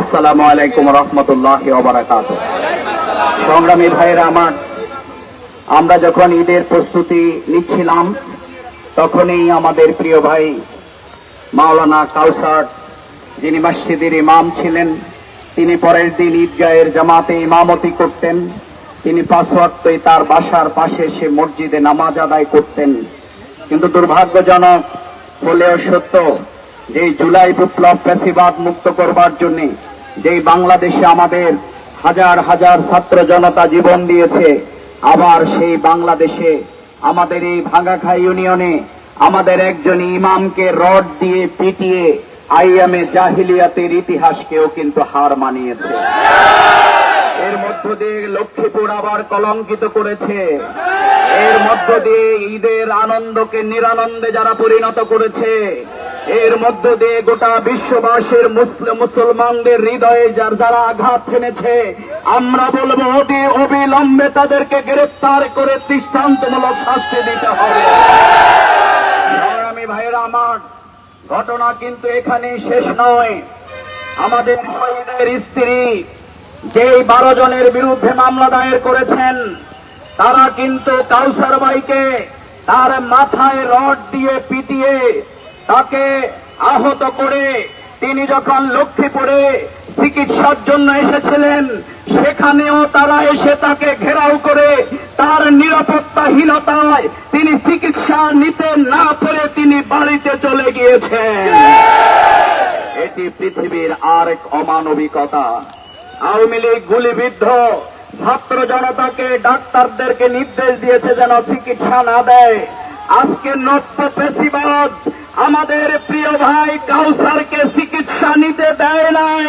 আসসালামু আলাইকুম রহমতুল্লাহ ওবরাকাত সংগ্রামী ভাইয়েরা আমার, আমরা যখন ঈদের প্রস্তুতি নিচ্ছিলাম, তখনই আমাদের প্রিয় ভাই মাওলানা কাউসার, যিনি মসজিদের ইমাম ছিলেন, তিনি পরের দিন ঈদগাহের জামাতে ইমামতি করতেন। তিনি পাঁচ ওয়াক্তই তার বাসার পাশে সে মসজিদে নামাজ আদায় করতেন। কিন্তু দুর্ভাগ্যজনক, হলেও সত্য, যে জুলাই বিপ্লব ফ্যাসিবাদ মুক্ত করবার জন্য যেই বাংলাদেশে আমাদের হাজার হাজার ছাত্র জনতা জীবন দিয়েছে, আবার সেই বাংলাদেশে আমাদের এই ভাঙ্গাখাই ইউনিয়নে আমাদের একজন ইমামকে রড দিয়ে পিটিয়ে আইএমএ জাহিলিয়াতের ইতিহাসকেও কিন্তু হার মানিয়েছে। এর মধ্য দিয়ে লক্ষ্মীপুর আবার কলঙ্কিত করেছে। এর মধ্য দিয়ে ঈদের আনন্দকে নিরানন্দে যারা পরিণত করেছে এর মধ্য দিয়ে গোটা বিশ্ববাসীর মুসলিম মুসলমানদের হৃদয়ে যার যারা আঘাত হেনেছে আমরা বলব অতি অবিলম্বে তাদেরকে গ্রেপ্তার করে দৃষ্টান্তমূলক শাস্তি দিতে হবে। সংগ্রামী ভাইয়েরা আমার, ঘটনা কিন্তু এখানে শেষ নয়। আমাদের শহীদের স্ত্রী যেই বারো জনের বিরুদ্ধে মামলা দায়ের করেছেন, তারা কিন্তু কাউসার বাইকে তার মাথায় রড দিয়ে পিটিয়ে তাকে আহত করে তিনি যখন লক্ষ্মীপুরে চিকিৎসার জন্য এসেছিলেন, সেখানেও তারা এসে তাকে ঘেরাও করে তার নিরাপত্তাহীনতায় তিনি চিকিৎসা নিতে না পেরে তিনি বাড়িতে চলে গিয়েছেন। এটি পৃথিবীর আর এক অমানবিকতা। আওয়ামী লীগ গুলিবিদ্ধ। ছাত্র জনতাকে ডাক্তারদেরকে নির্দেশ দিয়েছে যেন চিকিৎসা না দেয়। আজকে নব্য পেশিবাদ আমাদের প্রিয় ভাই কাউসারকে চিকিৎসা নিতে দেয় নাই।